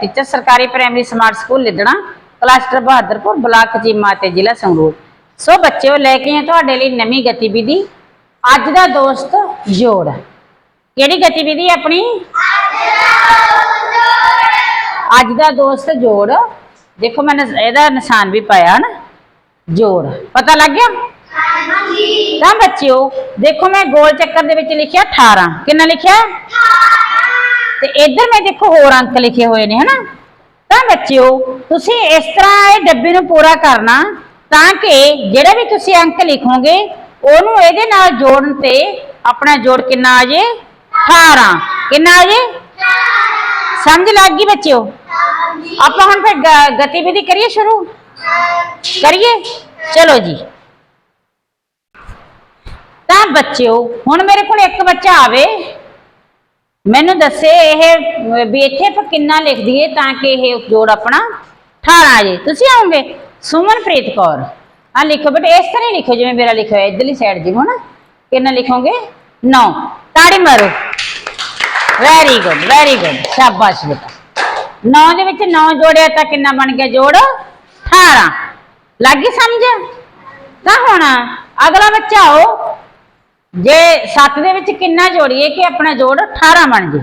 Teacher ਸਰਕਾਰੀ primary smart school Lidna cluster Bahadarpur block Cheema ਤੇ ਜ਼ਿਲ੍ਹਾ ਸੰਗਰੂਰ। ਸੋ ਬੱਚਿਓ ਲੈ ਕੇ ਆਏ ਤੁਹਾਡੇ ਲਈ ਨਵੀਂ ਗਤੀਵਿਧੀ ਅੱਜ ਦਾ ਦੋਸਤ ਜੋੜ ਕਿਹੜੀ ਗਤੀਵਿਧੀ ਆਪਣੀ? ਅੱਜ ਦਾ ਦੋਸਤ ਜੋੜ ਦੇਖੋ ਮੈਂ ਇਹਦਾ ਨਿਸ਼ਾਨ ਵੀ ਪਾਇਆ ਨਾ ਜੋੜ। ਪਤਾ ਲੱਗ ਗਿਆ? ਤਾਂ ਬੱਚਿਓ ਦੇਖੋ ਮੈਂ ਗੋਲ ਚੱਕਰ ਦੇ ਵਿੱਚ ਲਿਖਿਆ 18 ਕਿੰਨਾ ਲਿਖਿਆ? ਤੇ ਇੱਧਰ ਮੈਂ ਦੇਖੋ ਹੋਰ ਅੰਕ ਲਿਖੇ ਹੋਏ ਨੇ, ਹਨਾ? ਤਾਂ ਬੱਚਿਓ, ਤੁਸੀਂ ਇਸ ਤਰ੍ਹਾਂ ਇਹ ਡੱਬੇ ਨੂੰ ਪੂਰਾ ਕਰਨਾ ਤਾਂ ਕਿ ਜਿਹੜਾ ਵੀ ਤੁਸੀਂ ਅੰਕ ਲਿਖੋਗੇ, ਉਹਨੂੰ ਇਹਦੇ ਨਾਲ ਜੋੜਨ ਤੇ ਆਪਣਾ ਜੋੜ ਕਿੰਨਾ ਆ ਜੇ? 18 ਕਿੰਨਾ ਆ ਜੇ? ਸਮਝ ਲੱਗ ਗਈ ਬੱਚਿਓ? ਆਪਾਂ ਹੁਣ ਫਿਰ ਗਤੀਵਿਧੀ ਕਰੀਏ ਸ਼ੁਰੂ? ਕਰੀਏ? ਚਲੋ ਜੀ। ਤਾਂ ਬੱਚਿਓ, ਹੁਣ ਮੇਰੇ ਕੋਲ ਇੱਕ ਬੱਚਾ ਆਵੇ। ਮੈਨੂੰ ਦੱਸੇ ਇਹ, ਵੀ ਇੱਥੇ ਆਪਾਂ ਕਿੰਨਾ ਲਿਖ ਦਈਏ ਤਾਂ ਕਿ ਇਹ ਜੋੜ ਆਪਣਾ 18 ਆ ਜੇ। ਤੁਸੀਂ ਆਉਂਗੇ ਸੁਮਨਪ੍ਰੀਤ ਕੌਰ। ਆ ਲਿਖੋ ਬੇਟੇ, ਇਸ ਤਰ੍ਹਾਂ ਹੀ ਲਿਖੋ ਜਿਵੇਂ ਮੇਰਾ ਲਿਖਿਆ ਹੋਇਆ, ਇਧਰਲੀ ਸਾਈਡ ਜਿਵੇਂ ਨਾ ਕਿੰਨਾ ਲਿਖੋਗੇ? 9 ਤਾੜੀ ਮਾਰੋ। ਵੈਰੀ ਗੁੱਡ ਵੈਰੀ ਗੁੱਡ ਸ਼ਾਬਾਸ਼ ਬੇਟਾ। 9 ਦੇ ਵਿੱਚ 9 ਜੋੜਿਆ ਤਾਂ ਕਿੰਨਾ ਬਣ ਗਿਆ ਜੋੜ? 18 ਲੱਗ ਗਈ ਸਮਝ? ਤਾਂ ਹੁਣ। ਅਗਲਾ ਬੱਚਾ ਆਓ। ਜੇ 7 ਦੇ ਵਿੱਚ ਕਿੰਨਾ ਜੋੜੀਏ ਕਿ ਆਪਣਾ ਜੋੜ 18 ਬਣ ਜੇ?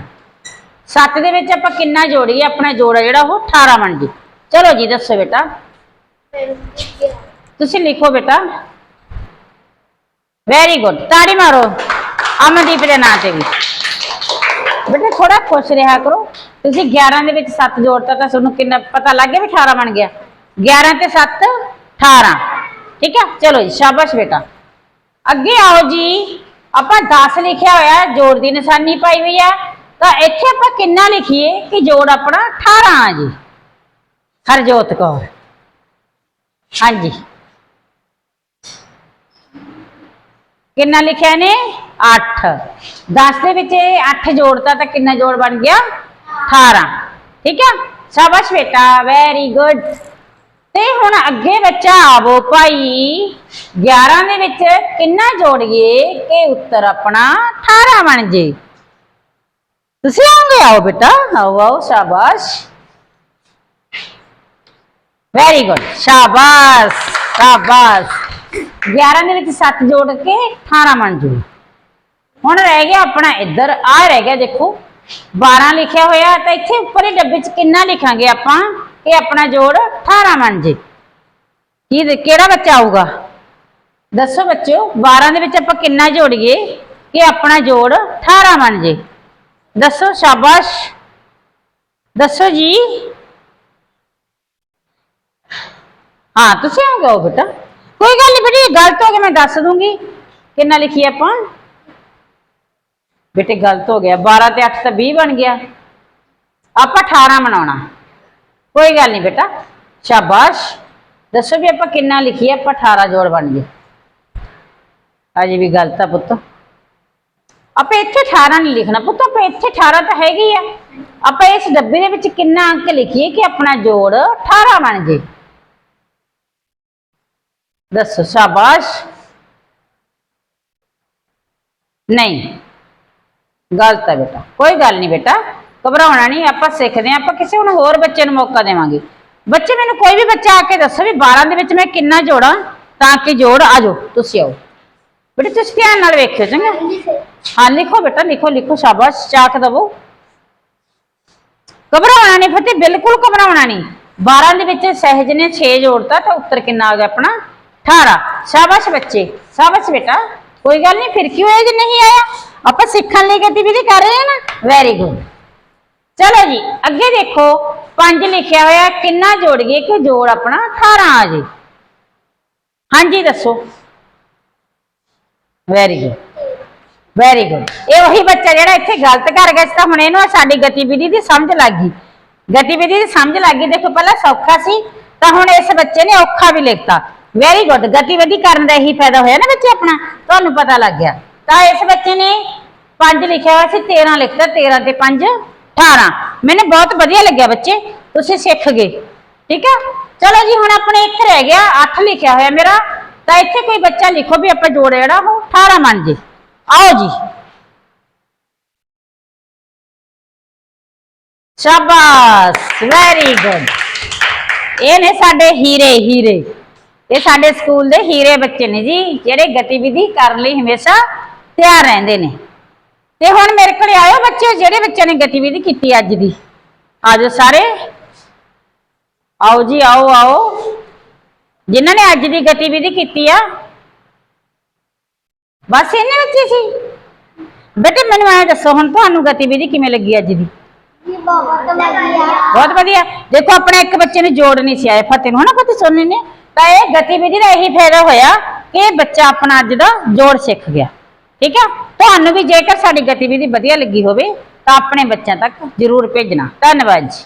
7 ਦੇ ਵਿੱਚ ਆਪਾਂ ਕਿੰਨਾ ਜੋੜੀਏ? ਆਪਣਾ ਜੋੜ ਜਿਹੜਾ ਉਹ 18 ਬਣ ਜੇ। ਚਲੋ ਜੀ, ਦੱਸੋ ਬੇਟਾ। ਤੁਸੀਂ ਲਿਖੋ ਬੇਟਾ। ਵੈਰੀ ਗੁੱਡ ਤਾੜੀ ਮਾਰੋ। ਅਮਨਦੀਪ ਦੇ ਨਾਂ ਤੇ ਵੀ। ਬੇਟਾ ਥੋੜਾ ਖੁਸ਼ ਰਿਹਾ ਕਰੋ। ਤੁਸੀਂ 11 ਦੇ ਵਿੱਚ 7 ਜੋੜਤਾ ਤਾਂ ਤੁਹਾਨੂੰ ਕਿੰਨਾ ਪਤਾ ਲੱਗ ਗਿਆ ਵੀ 18 ਬਣ ਗਿਆ। 11 ਤੇ 7 18 ਠੀਕ ਹੈ ਚਲੋ ਜੀ, ਸ਼ਾਬਾਸ਼ ਬੇਟਾ। ਅੱਗੇ ਆਓ ਜੀ। ਆਪਾਂ 10 ਲਿਖਿਆ ਹੋਇਆ ਜੋੜ ਦੀ ਨਿਸ਼ਾਨੀ ਪਾਈ ਹੋਈ ਆ ਤਾਂ ਇੱਥੇ ਆਪਾਂ ਕਿੰਨਾ ਲਿਖੀਏ ਕਿ ਜੋੜ ਆਪਣਾ 18 ਆ ਜੀ? ਹਰਜੋਤ ਕੌਰ। ਹਾਂਜੀ। ਕਿੰਨਾ ਲਿਖਿਆ ਨੇ 8 10 ਦੇ ਵਿੱਚ ਇਹ 8 ਜੋੜਤਾ ਤਾਂ ਕਿੰਨਾ ਜੋੜ ਬਣ ਗਿਆ? 18 ਠੀਕ ਹੈ ਸ਼ਾਬਾਸ਼ ਬੇਟਾ ਵੈਰੀ ਗੁੱਡ ਤੇ ਹੁਣ ਅੱਗੇ ਬੱਚਾ ਆਵੋ ਭਾਈ। 11 ਦੇ ਵਿੱਚ ਕਿੰਨਾ ਜੋੜੀਏ ਕਿ ਉੱਤਰ ਆਪਣਾ 18 ਬਣ ਜੇ। ਤੁਸੀਂ ਆਉਂਗੇ ਆਓ ਬੇਟਾ। ਆਓ ਆਓ, ਸ਼ਾਬਾਸ਼। ਵੈਰੀ ਗੁੱਡ ਸ਼ਾਬਾਸ਼ ਸ਼ਾਬਾਸ਼। 11 ਦੇ ਵਿੱਚ 7 ਜੋੜ ਕੇ 18 ਬਣ ਜੂ। ਹੁਣ ਰਹਿ ਗਿਆ ਆਪਣਾ ਇੱਧਰ। ਆ ਰਹਿ ਗਿਆ ਦੇਖੋ। 12 ਲਿਖਿਆ ਹੋਇਆ ਤਾਂ ਇੱਥੇ ਉੱਪਰ ਹੀ ਡੱਬੇ 'ਚ ਕਿੰਨਾ ਲਿਖਾਂਗੇ ਆਪਾਂ? ਕਿ ਆਪਣਾ ਜੋੜ 18 ਬਣ ਜੇ। ਕੀ ਦੇ- ਕਿਹੜਾ ਬੱਚਾ ਆਊਗਾ? ਦੱਸੋ ਬੱਚਿਓ 12 ਦੇ ਵਿੱਚ ਆਪਾਂ ਕਿੰਨਾ ਜੋੜੀਏ? ਕਿ ਆਪਣਾ ਜੋੜ 18 ਬਣ ਜੇ। ਦੱਸੋ, ਸ਼ਾਬਾਸ਼। ਦੱਸੋ ਜੀ। ਹਾਂ, ਤੁਸੀਂ ਆਓਗੇ ਆਓ ਬੇਟਾ। ਕੋਈ ਗੱਲ ਨਹੀਂ ਬੇਟੀ, ਗਲਤ ਹੋ ਗਿਆ, ਮੈਂ ਦੱਸ ਦੂੰਗੀ। ਕਿੰਨਾ ਲਿਖੀ ਆਪਾਂ? ਬੇਟੇ, ਗਲਤ ਹੋ ਗਿਆ। 12 ਤੇ 8 ਤਾਂ 20 ਬਣ ਗਿਆ। ਆਪਾਂ 18 ਬਣਾਉਣਾ ਕੋਈ ਗੱਲ ਨਹੀਂ ਬੇਟਾ ਸ਼ਾਬਾਸ਼ ਦੱਸੋ ਵੀ ਆਪਾਂ ਕਿੰਨਾ ਲਿਖੀਏ ਆਪਾਂ 18 ਜੋੜ ਬਣ ਗਏ ਅਜੇ ਵੀ ਗਲਤ ਆ ਪੁੱਤ ਆਪਾਂ ਇੱਥੇ 18 ਨਹੀਂ ਲਿਖਣਾ ਪੁੱਤ ਆਪਾਂ ਇੱਥੇ 18 ਤਾਂ ਹੈਗੀ ਆ ਆਪਾਂ ਇਸ ਡੱਬੇ ਦੇ ਵਿੱਚ ਕਿੰਨਾ ਅੰਕ ਲਿਖੀਏ ਕਿ ਆਪਣਾ ਜੋੜ 18 ਬਣ ਜੇ ਦੱਸੋ ਸ਼ਾਬਾਸ਼ ਨਹੀਂ ਗਲਤ ਹੈ ਬੇਟਾ ਕੋਈ ਗੱਲ ਨਹੀਂ ਬੇਟਾ ਘਬਰਾਉਣਾ ਨਹੀਂ ਆਪਾਂ ਸਿੱਖਦੇ ਹਾਂ ਆਪਾਂ ਕਿਸੇ ਹੁਣ ਹੋਰ ਬੱਚੇ ਨੂੰ ਮੌਕਾ ਦੇਵਾਂਗੇ। ਬੱਚੇ ਮੈਨੂੰ ਕੋਈ ਵੀ ਬੱਚਾ ਆ ਕੇ ਦੱਸੋ ਵੀ 12 ਦੇ ਵਿੱਚ ਮੈਂ ਕਿੰਨਾ ਜੋੜਾਂ ਤਾਂ ਕਿ ਜੋੜ ਆ ਜਾਓ ਤੁਸੀਂ ਆਓ। ਬੇਟੇ ਤੁਸੀਂ ਧਿਆਨ ਨਾਲ ਵੇਖਿਓ ਚੰਗਾ? ਹਾਂ ਲਿਖੋ। ਬੇਟਾ ਲਿਖੋ ਲਿਖੋ ਸ਼ਾਬਾਸ਼ ਚਾਕ ਦਵੋ। ਘਬਰਾਉਣਾ ਨਹੀਂ ਫਤਿਹ ਬਿਲਕੁਲ ਘਬਰਾਉਣਾ ਨਹੀਂ। 12 ਦੇ ਵਿੱਚ ਸਹਿਜ ਨੇ 6 ਜੋੜਤਾ ਤਾਂ ਉੱਤਰ ਕਿੰਨਾ ਆ ਗਿਆ ਆਪਣਾ? 18 ਸ਼ਾਬਾਸ਼ ਬੱਚੇ ਸ਼ਾਬਾਸ਼ ਬੇਟਾ। ਕੋਈ ਗੱਲ ਨਹੀਂ ਫਿਰ ਕਿਉਂ ਇਹ ਜੇ ਨਹੀਂ ਆਇਆ? ਆਪਾਂ ਸਿੱਖਣ ਲਈ ਗਤੀਵਿਧੀ ਕਰ ਰਹੇ ਹਾਂ ਨਾ? ਵੈਰੀ ਗੁੱਡ ਚਲੋ ਜੀ, ਅੱਗੇ ਦੇਖੋ 5 ਲਿਖਿਆ ਹੋਇਆ, ਕਿੰਨਾ ਜੋੜੀਏ ਕਿ ਜੋੜ ਆਪਣਾ 18 ਆ ਜੇ। ਹਾਂਜੀ, ਦੱਸੋ। ਵੈਰੀ ਗੁੱਡ ਵੈਰੀ ਗੁੱਡ ਇਹ ਉਹੀ ਬੱਚਾ ਜਿਹੜਾ ਇੱਥੇ ਗਲਤ ਕਰ ਗਿਆ ਸੀ ਤਾਂ ਹੁਣ ਇਹਨੂੰ ਸਾਡੀ ਗਤੀਵਿਧੀ ਦੀ ਸਮਝ ਲੱਗ ਗਈ। ਗਤੀਵਿਧੀ ਦੀ ਸਮਝ ਲੱਗ ਗਈ, ਦੇਖੋ ਪਹਿਲਾਂ ਸੌਖਾ ਸੀ, ਤਾਂ ਹੁਣ ਇਸ ਬੱਚੇ ਨੇ ਔਖਾ ਵੀ ਲਿਖਤਾ। ਵੈਰੀ ਗੁੱਡ ਗਤੀਵਿਧੀ ਕਰਨ ਦਾ ਇਹੀ ਫਾਇਦਾ ਹੋਇਆ ਨਾ ਬੱਚੇ ਆਪਣਾ, ਤੁਹਾਨੂੰ ਪਤਾ ਲੱਗ ਗਿਆ। ਤਾਂ ਇਸ ਬੱਚੇ ਨੇ 5 ਲਿਖਿਆ ਹੋਇਆ ਸੀ 13 ਲਿਖਤਾ 13 ਤੇ 5 18 ਮੈਨੂੰ ਬਹੁਤ ਵਧੀਆ ਲੱਗਿਆ ਬੱਚੇ। ਤੁਸੀਂ ਸਿੱਖ ਗਏ। ਠੀਕ ਹੈ ਚਲੋ ਜੀ, ਹੁਣ ਆਪਣੇ ਇੱਥੇ ਰਹਿ ਗਿਆ 8 ਲਿਖਿਆ ਹੋਇਆ ਮੇਰਾ। ਤਾਂ ਇੱਥੇ ਕੋਈ ਬੱਚਾ ਲਿਖੋ ਵੀ ਆਪਾਂ ਜੋੜ ਜਿਹੜਾ ਉਹ 18 ਬਣ ਜੇ। ਆਓ ਜੀ। ਸ਼ਾਬਾਸ਼। ਵੈਰੀ ਗੁੱਡ ਇਹ ਨੇ ਸਾਡੇ ਹੀਰੇ ਹੀਰੇ। ਇਹ ਸਾਡੇ ਸਕੂਲ ਦੇ ਹੀਰੇ ਬੱਚੇ ਨੇ ਜੀ, ਜਿਹੜੇ ਗਤੀਵਿਧੀ ਕਰਨ ਲਈ ਹਮੇਸ਼ਾ ਤਿਆਰ ਰਹਿੰਦੇ ਨੇ। ਤੇ ਹੁਣ ਮੇਰੇ ਕੋਲ ਆਇਓ ਬੱਚੇ, ਜਿਹੜੇ ਬੱਚਿਆਂ ਨੇ ਗਤੀਵਿਧੀ ਕੀਤੀ ਅੱਜ ਦੀ। ਆਜੋ ਸਾਰੇ। ਆਓ ਜੀ, ਆਓ ਆਓ। ਜਿਨ੍ਹਾਂ ਨੇ ਅੱਜ ਦੀ ਗਤੀਵਿਧੀ ਕੀਤੀ ਆ। ਬਸ ਇੰਨੇ ਬੱਚੇ ਸੀ। ਬੇਟੇ, ਮੈਨੂੰ ਐ ਦੱਸੋ, ਹੁਣ ਤੁਹਾਨੂੰ ਗਤੀਵਿਧੀ ਕਿਵੇਂ ਲੱਗੀ ਅੱਜ ਦੀ? ਜੀ ਬਹੁਤ ਵਧੀਆ। ਬਹੁਤ ਵਧੀਆ ਦੇਖੋ, ਆਪਣੇ ਇੱਕ ਬੱਚੇ ਨੂੰ ਜੋੜ ਨਹੀਂ ਸੀ ਆਏ ਫਤਿਹ ਨੂੰ। ਹਨਾ ਫਤਿਹ ਸੋਨੀ ਨੇ? ਤਾਂ ਇਹ ਗਤੀਵਿਧੀ ਦਾ ਇਹੀ ਫਾਇਦਾ ਹੋਇਆ ਕਿ ਬੱਚਾ ਆਪਣਾ ਅੱਜ ਦਾ ਜੋੜ ਸਿੱਖ ਗਿਆ। ਠੀਕ ਹੈ ਤੁਹਾਨੂੰ ਵੀ ਜੇਕਰ ਸਾਡੀ ਗਤੀਵਿਧੀ ਵਧੀਆ ਲੱਗੀ ਹੋਵੇ ਤਾਂ ਆਪਣੇ ਬੱਚਿਆਂ ਤੱਕ ਜ਼ਰੂਰ ਭੇਜਣਾ। ਧੰਨਵਾਦ ਜੀ।